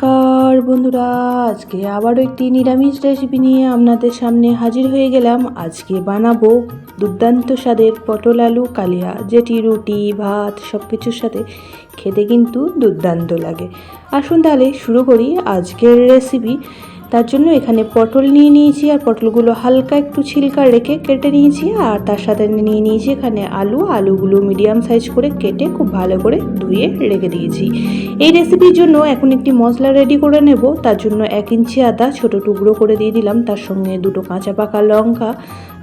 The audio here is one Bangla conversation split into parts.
নমস্কার বন্ধুরা, আজকে আবারও একটি নিরামিষ রেসিপি নিয়ে আপনাদের সামনে হাজির হয়ে গেলাম। আজকে বানাবো দুর্দান্ত স্বাদের পটল আলু কালিয়া, যেটি রুটি, ভাত সব কিছুর সাথে খেতে কিন্তু দুর্দান্ত লাগে। আসুন তাহলে শুরু করি আজকের রেসিপি তার জন্য এখানে পটল নিয়ে নিয়েছি আর পটলগুলো হালকা একটু ছিলকা রেখে কেটে নিয়েছি আর তার সাথে নিয়ে নিয়েছি এখানে আলু। আলুগুলো মিডিয়াম সাইজ করে কেটে খুব ভালো করে ধুয়ে রেখে দিয়েছি। এই রেসিপির জন্য এখন একটি মশলা রেডি করে নেব। তার জন্য এক ইঞ্চি আদা, ছোট টুকরো করে দিয়ে দিলাম। তার সঙ্গে দুটো কাঁচা পাকা লঙ্কা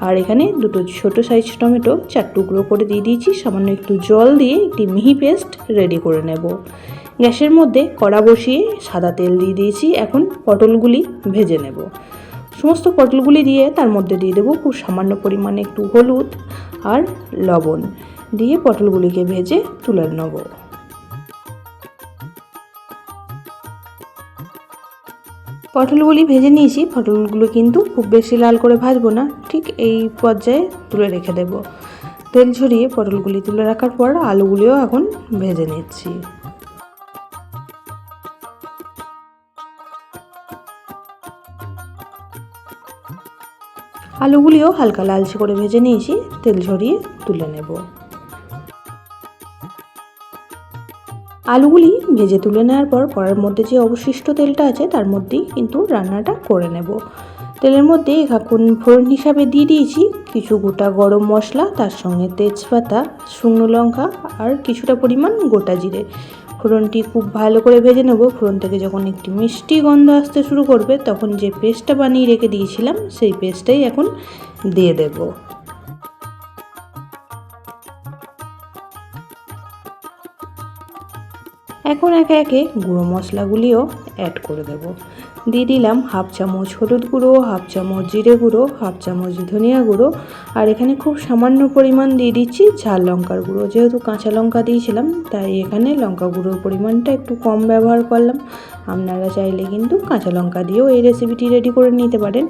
আর এখানে দুটো ছোট সাইজ টমেটো চার টুকরো করে দিয়ে দিয়েছি। সামান্য একটু জল দিয়ে একটি মিহি পেস্ট রেডি করে নেব। গ্যাসের মধ্যে কড়া বসিয়ে সাদা তেল দিয়ে দিয়েছি। এখন পটলগুলি ভেজে নেব। সমস্ত পটলগুলি দিয়ে তার মধ্যে দিয়ে দেবো খুব সামান্য পরিমাণে একটু হলুদ আর লবণ দিয়ে পটলগুলিকে ভেজে তুলে নেব। পটলগুলি ভেজে নিয়েছি। পটলগুলো কিন্তু খুব বেশি লাল করে ভাজবো না, ঠিক এই পর্যায়ে তুলে রেখে দেব। তেল ঝরিয়ে পটলগুলি তুলে রাখার পর আলুগুলিও এখন ভেজে নিচ্ছি। আলুগুলিও হালকা লালচে করে ভেজে নিয়েছি, তেল ঝরিয়ে তুলে নেব। আলুগুলি ভেজে তুলে নেওয়ার পর কড়ার মধ্যে যে অবশিষ্ট তেলটা আছে, তার মধ্যেই কিন্তু রান্নাটা করে নেব। তেলের মধ্যে এখন ফোড়ন হিসাবে দিয়ে দিয়েছি, কিছু গোটা গরম মশলা, তার সঙ্গে তেজপাতা, শুকনো লঙ্কা, আর কিছুটা পরিমাণ গোটা জিরে। ফোড়নটি খুব ভালো করে ভেজে নেব। ফোড়ন থেকে যখন একটি মিষ্টি গন্ধ আসতে শুরু করবে, তখন যে পেস্টটা বানিয়ে রেখে দিয়েছিলাম, সেই পেস্টটাই এখন দিয়ে দেব। এখন একে একে গুঁড়ো মশলাগুলিও অ্যাড করে দেব। দিয়ে দিলাম হাফ চামচ হলুদ গুঁড়ো, হাফ চামচ জিরে গুঁড়ো, হাফ চামচ ধনিয়া গুঁড়ো। আর এখানে খুব সামান্য পরিমাণ দিয়ে দিচ্ছি ঝাল লঙ্কার গুঁড়ো। যেহেতু কাঁচা লঙ্কা দিয়েছিলাম, তাই এখানে লঙ্কা গুঁড়োর পরিমাণটা একটু কম ব্যবহার করলাম। আপনারা চাইলে কিন্তু কাঁচা লঙ্কা দিয়েও এই রেসিপিটি রেডি করে নিতে পারেন।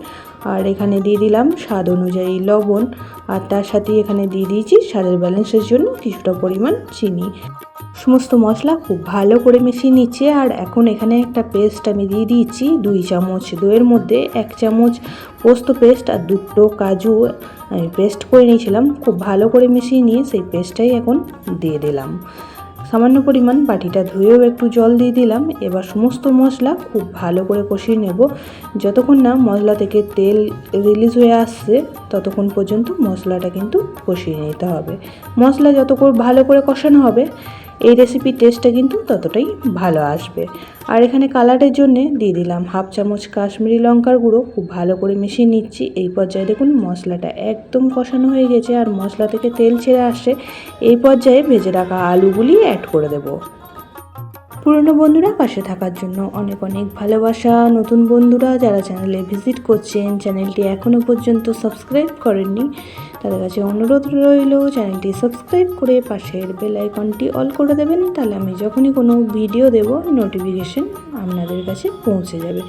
আর এখানে দিয়ে দিলাম স্বাদ অনুযায়ী লবণ। আর তার সাথে এখানে দিয়ে দিয়েছি স্বাদের ব্যালেন্সের জন্য কিছুটা পরিমাণ চিনি। সমস্ত মশলা খুব ভালো করে মিশিয়ে নিচ্ছে আর এখন এখানে একটা পেস্ট আমি দিয়ে দিয়েছি, দুই চামচ দইয়ের মধ্যে, এক চামচ পোস্ত পেস্ট আর দুটো কাজু আমি পেস্ট করে নিয়েছিলাম। খুব ভালো করে মিশিয়ে নিয়ে সেই পেস্টটাই এখন দিয়ে দিলাম। সামান্য পরিমাণ বাটিটা ধুয়েও একটু জল দিয়ে দিলাম। এবার সমস্ত মশলা খুব ভালো করে কষিয়ে নেব। যতক্ষণ না মশলা থেকে তেল রিলিজ হয়ে আসছে, ততক্ষণ পর্যন্ত মশলাটা কিন্তু কষিয়ে নিতে হবে। মশলা যতক্ষণ ভালো করে কষানো হবে এই রেসিপির টেস্টটা কিন্তু ততটাই ভালো আসবে। আর এখানে কালারের জন্যে দিয়ে দিলাম হাফ চামচ কাশ্মীরি লঙ্কার গুঁড়ো, খুব ভালো করে মিশিয়ে নিচ্ছি। এই পর্যায়ে দেখুন মশলাটা একদম কষানো হয়ে গেছে, আর মশলা থেকে তেল ছেড়ে আসে এই পর্যায়ে ভেজে রাখা আলুগুলি অ্যাড করে দেবো। পুরনো বন্ধুরা পাশে থাকার জন্য অনেক অনেক ভালোবাসা। নতুন বন্ধুরা যারা চ্যানেলে ভিজিট করছেন চ্যানেলটি এখনও পর্যন্ত সাবস্ক্রাইব করেননি, তাদের কাছে অনুরোধ রইল চ্যানেলটি সাবস্ক্রাইব করে পাশের বেল আইকনটি অল করে দেবেন, তাহলে আমি যখনই কোনো ভিডিও দেব নোটিফিকেশন আপনাদের কাছে পৌঁছে যাবে।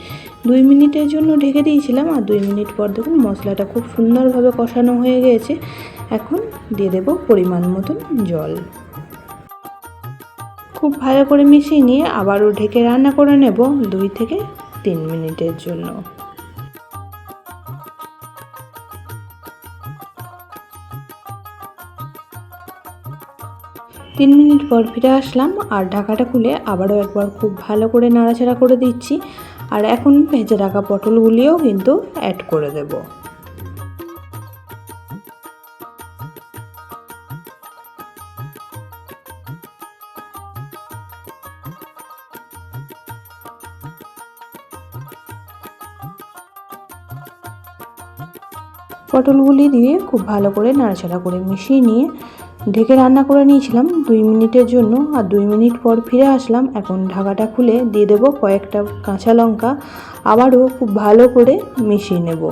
দুই মিনিটের জন্য ঢেকে দিয়েছিলাম, আর দুই মিনিট পর দেখুন মশলাটা খুব সুন্দরভাবে কষানো হয়ে গিয়েছে এখন দিয়ে দেব পরিমাণ মতন জল। খুব ভালো করে মিশিয়ে নিয়ে আবারও ঢেকে রান্না করে নেব দুই থেকে তিন মিনিটের জন্য। তিন মিনিট পর ফিরে আসলাম আর ঢাকাটা খুলে আবারও একবার খুব ভালো করে নাড়াচাড়া করে দিচ্ছি। আর এখন ভেজে রাখা পটলগুলিও কিন্তু অ্যাড করে দেবো। পটলগুলি দিয়ে খুব ভালো করে নাড়াচাড়া করে মিশিয়ে নিয়ে ঢেকে রান্না করে নিয়েছিলাম দুই মিনিটের জন্য। আর দুই মিনিট পর ফিরে আসলাম। এখন ঢাকাটা খুলে দিয়ে দেবো কয়েকটা কাঁচা লঙ্কা। আবারও খুব ভালো করে মিশিয়ে নেব।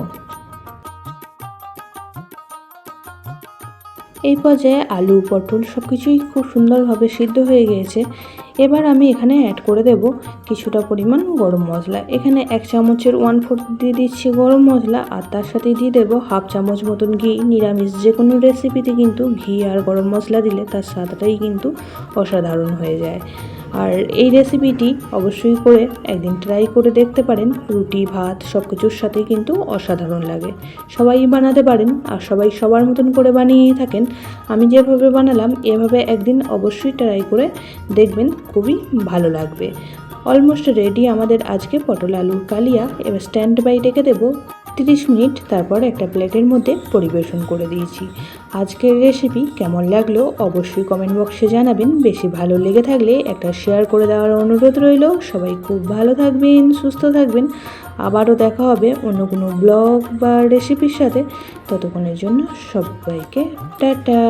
এই পর্যায়ে আলু, পটল সব কিছুই খুব সুন্দরভাবে সিদ্ধ হয়ে গিয়েছে। এবার আমি এখানে অ্যাড করে দেব কিছুটা পরিমাণ গরম মশলা। এখানে এক চামচের ওয়ান ফোর্থ দিয়ে দিচ্ছি গরম মশলা আর তার সাথে দিয়ে দেব হাফ চামচ মতন ঘি। নিরামিষ যে কোনো রেসিপিতে কিন্তু ঘি আর গরম মশলা দিলে তার স্বাদটাই কিন্তু অসাধারণ হয়ে যায়। আর এই রেসিপিটি অবশ্যই করে একদিন ট্রাই করে দেখতে পারেন। রুটি, ভাত সব কিছুর সাথেই কিন্তু অসাধারণ লাগে। সবাই বানাতে পারেন আর সবাই সবার মতন করে বানিয়েই থাকেন। আমি যেভাবে বানালাম, এভাবে একদিন অবশ্যই ট্রাই করে দেখবেন, খুবই ভালো লাগবে। অলমোস্ট রেডি আমাদের আজকে পটল আলুর কালিয়া। এবার স্ট্যান্ড বাই ডেকে দেবো। তিরিশ মিনিট তারপর একটা প্লেটের মধ্যে পরিবেশন করে দিয়েছি। আজকের রেসিপি কেমন লাগল অবশ্যই কমেন্ট বক্সে জানাবেন। বেশি ভালো লেগে থাকলে একটা শেয়ার করে দেওয়ার অনুরোধ রইল। সবাই খুব ভালো থাকবেন, সুস্থ থাকবেন। আবারও দেখা হবে অন্য কোনো ব্লগ বা রেসিপির সাথে। ততক্ষণের জন্য সবাইকে টাটা।